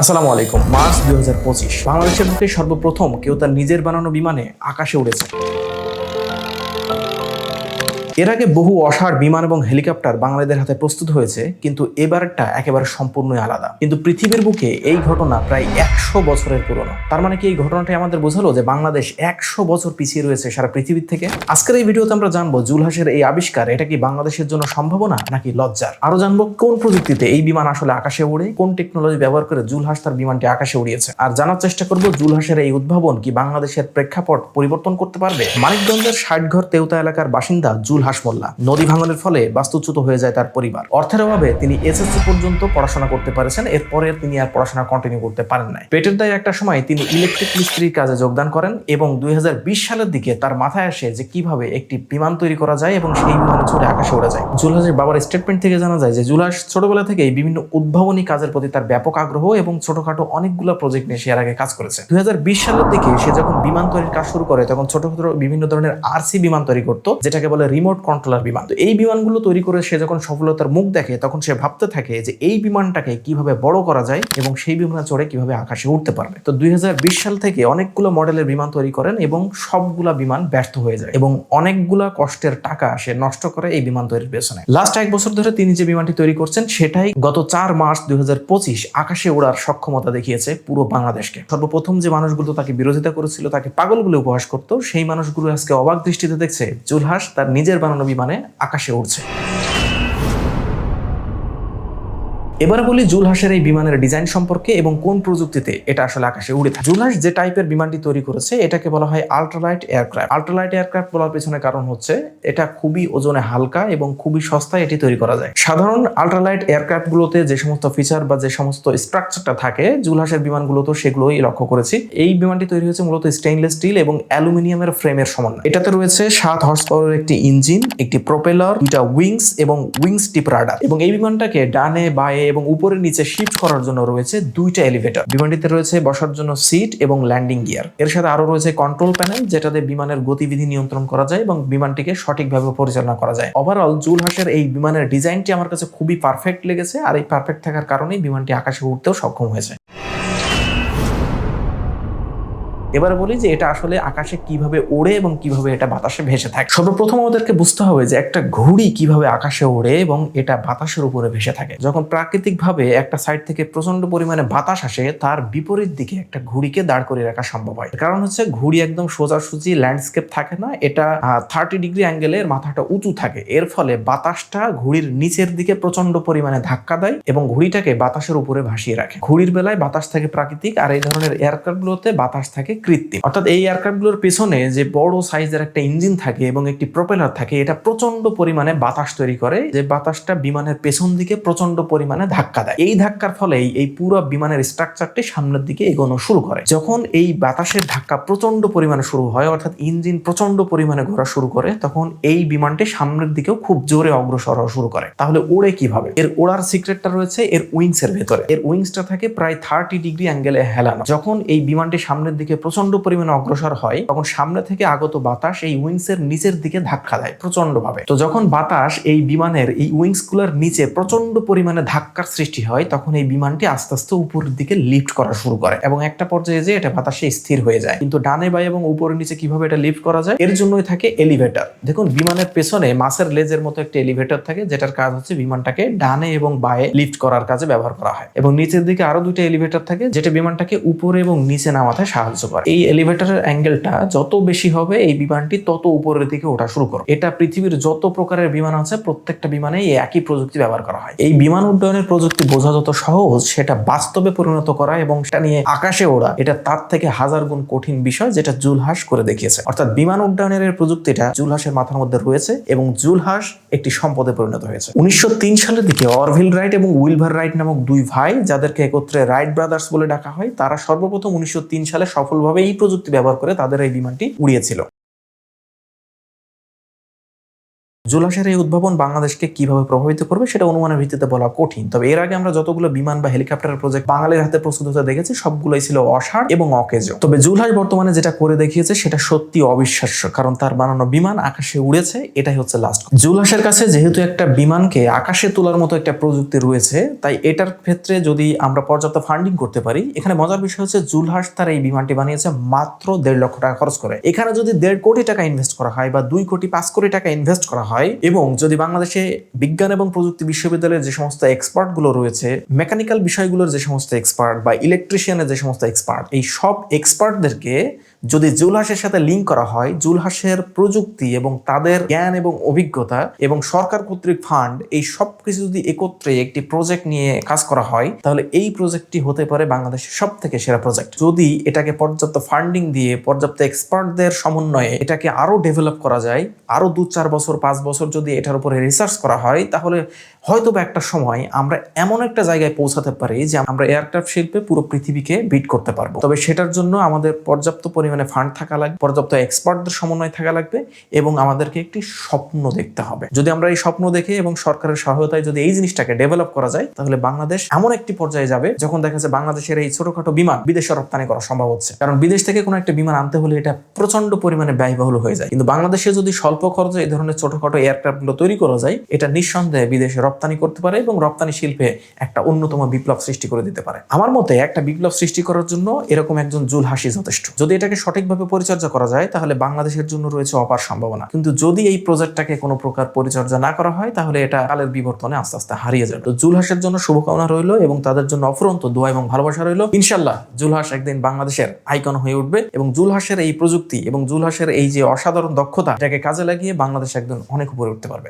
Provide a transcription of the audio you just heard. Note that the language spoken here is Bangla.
আসসালামু আলাইকুম। মার্চ দুই হাজার পঁচিশ। বাংলাদেশের বুকে সর্বপ্রথম কেউ তার নিজের বানানো বিমানে আকাশে উড়েছে। এর আগে বহু অসার বিমান এবং হেলিকপ্টার বাংলাদেশের হাতে প্রস্তুত হয়েছে, কিন্তু এবারটা একেবারে সম্পূর্ণই আলাদা। কিন্তু পৃথিবীর বুকে এই ঘটনা প্রায় একশো বছরের পুরনো। তার মানে কি এই ঘটনাটাই আমাদের বোঝালো যে বাংলাদেশ একশো বছর পিছিয়ে রয়েছে সারা পৃথিবীর থেকে? আজকের এই ভিডিওতে আমরা জানব জুলহাসের এই আবিষ্কার, এটা কি বাংলাদেশের জন্য সম্ভাবনা নাকি লজ্জার? আরও জানব কোন প্রযুক্তিতে এই বিমান আসলে আকাশে উড়ে কোন টেকনোলজি ব্যবহার করে জুলহাস তার বিমানটি আকাশে উড়িয়েছে। আর জানার চেষ্টা করব জুলহাসের এই উদ্ভাবন কি বাংলাদেশের প্রেক্ষাপট পরিবর্তন করতে পারবে? মানিকগঞ্জের ষাটঘর তেউতা এলাকার বাসিন্দা জুলহাস মোল্লা নদী ভাঙনের ফলে বাস্তুচ্যুত হয়ে যায় তার পরিবার। অর্থের অভাবে তিনি এসএসসি পর্যন্ত পড়াশোনা করতে পারেছেন, এরপরে তিনি আর পড়াশোনা কন্টিনিউ করতে পারেন নাই। পেটের দায় একটা সময় তিনি ইলেকট্রিক মিস্ত্রির কাজে যোগদান করেন এবং দুই হাজার বিশ সালের দিকে তার মাথায় আসে যে কীভাবে একটি বিমান তৈরি করা যায় এবং সেই বিমানে ছুটে আকাশে ওড়া যায়। জুলহাসের বাবার স্টেটমেন্ট থেকে জানা যায় যে জুলহাস ছোটবেলা থেকেই বিভিন্ন উদ্ভাবনী কাজের প্রতি তার ব্যাপক আগ্রহ এবং ছোটখাটো অনেকগুলো প্রজেক্ট নিয়ে সে আগে কাজ করেছে। দুই হাজার বিশ সালের দিকে সে যখন বিমান তৈরির কাজ শুরু করে, তখন ছোট ছোট বিভিন্ন ধরনের আরসি বিমান তৈরি করতো, যেটাকে বলে রিমোট কন্ট্রোলার বিমান। তো এই বিমানগুলো তৈরি করে সে যখন সফলতার মুখ দেখে, তখন সে ভাবতে থাকে যে এই বিমানটাকে কীভাবে বড় করা যায় এবং সেই বিমানে চড়ে কীভাবে আকাশে উঠতে পারবে। তো দুই সাল থেকে অনেকগুলো মডেলের বিমান তৈরি করেন এবং সবগুলা বিমান ব্যর্থ হয়ে যায় এবং অনেকগুলা কষ্টের টাকা সে নষ্ট করে এই বিমান তৈরির পেছনে। লাস্ট এক বছর ধরে তিনি যে বিমানটি তৈরি করছেন, সেটাই গত চার মার্চ দুই হাজার পঁচিশ আকাশে ওড়ার সক্ষমতা দেখিয়েছে পুরো বাংলাদেশকে। সর্বপ্রথম যে মানুষগুলো তাকে বিরোধিতা করেছিল, তাকে পাগল বলে উপহাস করতো, সেই মানুষগুলো আজকে অবাক দৃষ্টিতে দেখছে জুলহাস তার নিজের বানানো বিমানে আকাশে উঠছে এবার বলি জুলহাসের এই বিমানের ডিজাইন সম্পর্কে এবং কোন প্রযুক্তিতে এটা আসলে আকাশে উড়ে থাকে। জুলহাস যে টাইপের বিমানটি তৈরি করেছে, এটাকে বলা হয় আল্ট্রালাইট এয়ারক্রাফট আল্ট্রালাইট এয়ারক্রাফট বলার পেছনে কারণ হচ্ছে, এটা খুবই ওজনে হালকা এবং খুবই সস্তায় এটি তৈরি করা যায়। সাধারণ আল্ট্রালাইট এয়ারক্রাফট গুলোতে যে সমস্ত ফিচার বা যে সমস্ত স্ট্রাকচারটা থাকে, জুলহাসের বিমানগুলোতে সেগুলোই লক্ষ্য করেছি। এই বিমানটি তৈরি হয়েছে মূলত স্টেইনলেস স্টিল এবং অ্যালুমিনিয়ামের ফ্রেমের সমন্বয়। এটাতে রয়েছে সাত হর্স পাওয়ারের একটি ইঞ্জিন একটি প্রোপেলার দুইটা উইংস এবং উইংস টিপ রাডার এবং এই বিমানটাকে ডানে, বায়ে এবং উপরে নিচে শিফট করার জন্য রয়েছে দুইটা এলিভেটর বিমানটিতে রয়েছে বসার জন্য সিট এবং ল্যান্ডিং গিয়ার এর সাথে আরও রয়েছে কন্ট্রোল প্যানেল যেটাতে বিমানের গতিবিধি নিয়ন্ত্রণ করা যায় এবং বিমানটিকে সঠিকভাবে পরিচালনা করা যায়। ওভারঅল জুল হাসের এই বিমানের ডিজাইনটি আমার কাছে খুবই পারফেক্ট লেগেছে, আর এই পারফেক্ট থাকার কারণেই বিমানটি আকাশে উঠতেও সক্ষম হয়েছে। এবার বলি যে এটা আসলে আকাশে কীভাবে ওড়ে এবং কীভাবে এটা বাতাসে ভেসে থাকে। সর্বপ্রথম আমাদেরকে বুঝতে হবে যে একটা ঘুড়ি কীভাবে আকাশে ওড়ে এবং এটা বাতাসের উপরে ভেসে থাকে। যখন প্রাকৃতিকভাবে একটা সাইড থেকে প্রচণ্ড পরিমাণে বাতাস আসে, তার বিপরীত দিকে একটা ঘুড়িকে দাঁড় করিয়ে রাখা সম্ভব হয়। কারণ হচ্ছে ঘুড়ি একদম সোজাসুজি ল্যান্ডস্কেপ থাকে না, এটা থার্টি ডিগ্রি অ্যাঙ্গেলে মাথাটা উঁচু থাকে। এর ফলে বাতাসটা ঘুড়ির নিচের দিকে প্রচণ্ড পরিমাণে ধাক্কা দেয় এবং ঘুড়িটাকে বাতাসের উপরে ভাসিয়ে রাখে। ঘুড়ির বেলায় বাতাস থাকে প্রাকৃতিক আর এই ধরনের এয়ারক্রাফটগুলোতে বাতাস থাকে কৃত্রিম। অর্থাৎ এই এয়ারক্রাফটগুলোর পেছনে যে বড় সাইজের একটা ইঞ্জিন থাকে এবং একটি প্রপেলার থাকে, এটা প্রচণ্ড পরিমাণে বাতাস তৈরি করে, যে বাতাসটা বিমানের পেছন দিকে প্রচণ্ড পরিমাণে ধাক্কা দেয়। এই ধাক্কার ফলেই এই পুরো বিমানের স্ট্রাকচারটি সামনের দিকে এগোনো শুরু করে। যখন এই বাতাসের ধাক্কা প্রচণ্ড পরিমাণে শুরু হয়, অর্থাৎ ইঞ্জিন প্রচণ্ড পরিমাণে ঘোরা শুরু করে, তখন এই বিমানটি সামনের দিকেও খুব জোরে অগ্রসর হওয়া শুরু করে। তাহলে ওড়ে কীভাবে? এর ওড়ার সিক্রেটটা রয়েছে এর উইংস এর ভেতরে। এর উইংসটা থাকে প্রায় থার্টি ডিগ্রি অ্যাঙ্গেলে হেলানো। যখন এই বিমানটি সামনের দিকে প্রচণ্ড পরিমাণে অগ্রসর হয়, তখন সামনে থেকে আগত বাতাস এই উইংস এর নিচের দিকে ধাক্কা দেয় প্রচণ্ড ভাবে তো যখন বাতাস এই বিমানের এই উইংসগুলোর নিচে প্রচণ্ড পরিমাণে ধাক্কার সৃষ্টি হয়, তখন এই বিমানটি আস্তে আস্তে উপরের দিকে লিফট করা শুরু করে এবং একটা পর্যায়ে যে এটা বাতাসে স্থির হয়ে যায়। কিন্তু ডানে বাই এবং উপরের নিচে কীভাবে এটা লিফট করা যায়? এর জন্যই থাকে এলিভেটর। দেখুন, বিমানের পেছনে মাছের লেজের মতো একটা এলিভেটর থাকে, যেটার কাজ হচ্ছে বিমানটাকে ডানে এবং বায়ে লিফট করার কাজে ব্যবহার করা হয়। এবং নিচের দিকে আরও দুইটা এলিভেটর থাকে, যেটা বিমানটাকে উপরে এবং নিচে নামাতে সাহায্য করে। এই এলিভেটরের অ্যাঙ্গেলটা যত বেশি হবে এই বিমানটি তত উপরের দিকে ওঠা শুরু করে এটা পৃথিবীর যত প্রকারের বিমান আছে, প্রত্যেকটা বিমানে এই একই প্রযুক্তি ব্যবহার করা হয়। এই বিমান উড্ডয়নের প্রযুক্তি বোঝা যত সহজ, সেটা বাস্তবে পরিণত করা এবং সেটা নিয়ে আকাশে ওড়া, এটা তার থেকে হাজার গুণ কঠিন বিষয় যেটা জুলহাস করে দেখিয়েছে। অর্থাৎ বিমান উড্ডয়নের প্রযুক্তিটা জুলহাসের মাথার মধ্যে রয়েছে এবং জুলহাস একটি সম্পদে পরিণত হয়েছে। উনিশশো তিন সালের দিকে অরভিল রাইট এবং উইলভার রাইট নামক দুই ভাই, যাদেরকে একত্রে রাইট ব্রাদার্স বলে ডাকা হয়, তারা সর্বপ্রথম উনিশশো তিন সালে সফলভাবে এই প্রযুক্তি ব্যবহার করে তাদের এই বিমানটি উড়িয়েছিল। জুলাসের এই উদ্ভাবন বাংলাদেশকে কীভাবে প্রভাবিত করবে সেটা অনুমানের ভিত্তিতে বলা কঠিন। তবে এর আগে আমরা যতগুলো বিমান বা হেলিকপ্টার প্রজেক্ট বাঙালির হাতে প্রস্তুত হতে দেখেছি, সবগুলোই ছিল অসার এবং অকেজো। তবে জুলহাস বর্তমানে যেটা করে দেখিয়েছে, সেটা সত্যি অবিশ্বাস্য, কারণ তার বানানো বিমান আকাশে উড়েছে, এটাই হচ্ছে লাস্ট জুলহাসের কাছে যেহেতু একটা বিমানকে আকাশে তোলার মতো একটা প্রযুক্তি রয়েছে, তাই এটার ক্ষেত্রে যদি আমরা পর্যাপ্ত ফান্ডিং করতে পারি, এখানে মজার বিষয় হচ্ছে জুলহাস তার এই বিমানটি বানিয়েছে মাত্র দেড় লক্ষ টাকা খরচ করে। এখানে যদি দেড় কোটি টাকা ইনভেস্ট করা হয় বা দুই কোটি, পাঁচ কোটি টাকা ইনভেস্ট করা হয় এবং যদি বাংলাদেশে বিজ্ঞান এবং প্রযুক্তি বিশ্ববিদ্যালয়ের যে সমস্ত এক্সপার্টগুলো রয়েছে, মেকানিক্যাল বিষয়গুলোর যে সমস্ত এক্সপার্ট বা ইলেকট্রিশিয়ানের যে সমস্ত এক্সপার্ট, এই সব এক্সপার্টদেরকে যদি জুলহাসের সাথে লিঙ্ক করা হয়, জুলহাসের প্রযুক্তি এবং তাদের জ্ঞান এবং অভিজ্ঞতা এবং সরকার কর্তৃক ফান্ড এই সব কিছু যদি একত্রে একটি প্রজেক্ট নিয়ে কাজ করা হয়, তাহলে এই প্রজেক্টটি হতে পারে বাংলাদেশের সব থেকে সেরা প্রজেক্ট যদি এটাকে পর্যাপ্ত ফান্ডিং দিয়ে, পর্যাপ্ত এক্সপার্টদের সমন্বয়ে এটাকে আরও ডেভেলপ করা যায় আরও দু চার বছর, পাঁচ বছর যদি এটার উপরে রিসার্চ করা হয়, তাহলে হয়তো বা একটা সময় আমরা এমন একটা জায়গায় পৌঁছাতে পারি যে আমরা এয়ারক্রাফট শিল্পে পুরো পৃথিবীকে বিট করতে পারব। তবে সেটার জন্য আমাদের পর্যাপ্ত পরিমাণে ফান্ড থাকা লাগবে, পর্যাপ্ত এক্সপার্টদের সমন্বয় থাকা লাগবে এবং আমাদেরকে একটি স্বপ্ন দেখতে হবে। যদি আমরা এই স্বপ্ন দেখে এবং সরকারের সহায়তায় যদি এই জিনিসটাকে ডেভেলপ করা যায়, তাহলে বাংলাদেশ এমন একটি পর্যায়ে যাবে যখন দেখা যাচ্ছে বাংলাদেশের এই ছোটখাটো বিমান বিদেশে রপ্তানি করা সম্ভব হচ্ছে। কারণ বিদেশ থেকে কোনো একটা বিমান আনতে হলে এটা প্রচণ্ড পরিমাণে ব্যয়বহুল হয়ে যায়। কিন্তু বাংলাদেশে যদি স্বল্প খরচে এই ধরনের ছোটখাটো এয়ারক্রাফটগুলো তৈরি করা যায়, এটা নিঃসন্দেহে বিদেশে রপ্তানি করতে পারে এবং রপ্তানি শিল্পে একটা অন্যতম বিপ্লব সৃষ্টি করে দিতে পারে। আমার মতে একটা বিপ্লব সৃষ্টি করার জন্য এরকম একজন জুল হাসি যথেষ্ট। যদি এটাকে সঠিকভাবে পরিচর্যা করা যায়, তাহলে বাংলাদেশের জন্য রয়েছে অপার সম্ভাবনা। কিন্তু যদি এই প্রজেক্টটাকে কোনো প্রকার পরিচর্যা না করা হয়, তাহলে এটা কালের বিবর্তনে আস্তে আস্তে হারিয়ে যাবে। তো জুলহাসের জন্য শুভকামনা রইল এবং তাদের জন্য অফুরন্ত দোয়া এবং ভালোবাসা রইল। ইনশাল্লাহ জুলহাস একদিন বাংলাদেশের আইকন হয়ে উঠবে এবং জুলহাসের এই প্রযুক্তি এবং জুলহাসের এই যে অসাধারণ দক্ষতা, এটাকে কাজে লাগিয়ে বাংলাদেশ একদিন অনেক উপরে উঠতে পারবে।